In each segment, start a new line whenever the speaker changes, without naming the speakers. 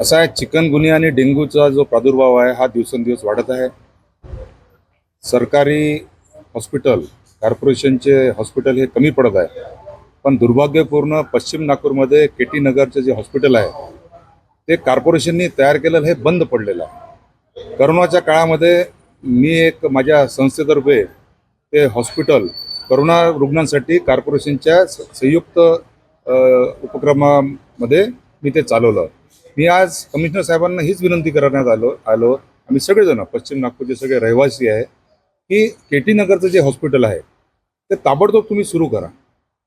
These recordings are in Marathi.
असा आहे चिकनगुनिया आणि डेंग्यूचा जो प्रादुर्भाव आहे हा दिवसेंदिवस वाढत आहे. सरकारी हॉस्पिटल कॉर्पोरेशनचे हॉस्पिटल हे कमी पडत आहे. पण दुर्भाग्यपूर्ण पश्चिम नागपूरमध्ये के टी नगरचे जे हॉस्पिटल आहे ते कॉर्पोरेशननी तयार केलेलं हे बंद पडलेलं आहे. करोनाच्या काळामध्ये मी एक माझ्या संस्थेतर्फे ते हॉस्पिटल करोना रुग्णांसाठी कॉर्पोरेशनच्या संयुक्त उपक्रमामध्ये मी ते चालवलं. मी आज कमिशनर साहेबांना हीच विनंती करण्यात आलो आलो. आम्ही सगळेजण पश्चिम नागपूरचे सगळे रहिवासी आहे की के टी नगरचं जे हॉस्पिटल आहे ते ताबडतोब तुम्ही सुरू करा.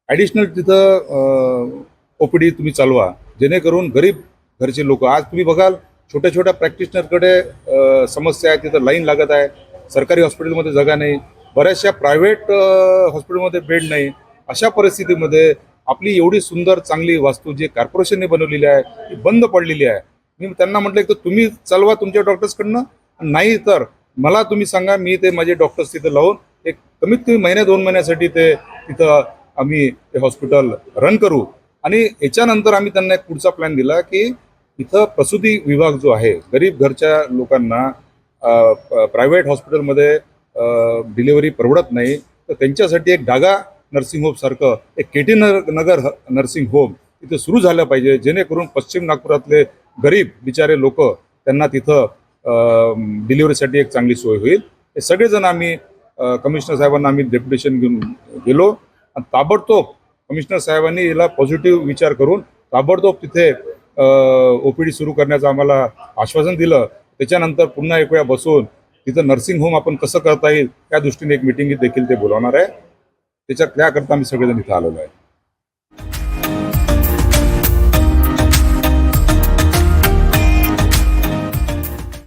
ॲडिशनल तिथं ओ पी डी तुम्ही चालवा जेणेकरून गरीब घरचे लोक आज तुम्ही बघाल छोट्या छोट्या प्रॅक्टिशनरकडे समस्या आहे तिथं लाईन लागत आहे सरकारी हॉस्पिटलमध्ये जागा नाही बऱ्याचशा प्रायव्हेट हॉस्पिटलमध्ये बेड नाही अशा परिस्थितीमध्ये आपली एवढी सुंदर चांगली वास्तू जी कॉर्पोरेशनने बनवलेली आहे ती बंद पडलेली आहे. मी त्यांना म्हटलं तर तुम्ही चालवा तुमच्या डॉक्टर्सकडनं नाही तर मला तुम्ही सांगा मी ते माझे डॉक्टर्स तिथं लावून एक कमीत कमी महिन्या दोन महिन्यासाठी ते तिथं आम्ही ते हॉस्पिटल रन करू. आणि याच्यानंतर आम्ही त्यांना एक पुढचा प्लॅन दिला की इथं प्रसूती विभाग जो आहे गरीब घरच्या लोकांना प्रायव्हेट हॉस्पिटलमध्ये डिलिव्हरी परवडत नाही तर त्यांच्यासाठी एक डागा नर्सिंग होमसारखं एक एक केटी नगर ह- नर्सिंग होम तिथं सुरू झालं पाहिजे जेणेकरून पश्चिम नागपुरातले गरीब बिचारे लोक त्यांना तिथं डिलिव्हरीसाठी एक चांगली सोय होईल. हे सगळेजण आम्ही कमिशनर साहेबांना आम्ही डेप्युटेशन घेऊन गेलो. आणि ताबडतोब कमिशनर साहेबांनी याला पॉझिटिव्ह विचार करून ताबडतोब तिथे ओ पी डी सुरू करण्याचं आम्हाला आश्वासन दिलं. त्याच्यानंतर पुन्हा एक वेळा बसून तिथं नर्सिंग होम आपण कसं करता येईल त्या दृष्टीने एक मिटिंग देखील ते बोलावणार आहे. त्याच्यात त्याकरता आम्ही सगळेजण इथं आलेलो आहे.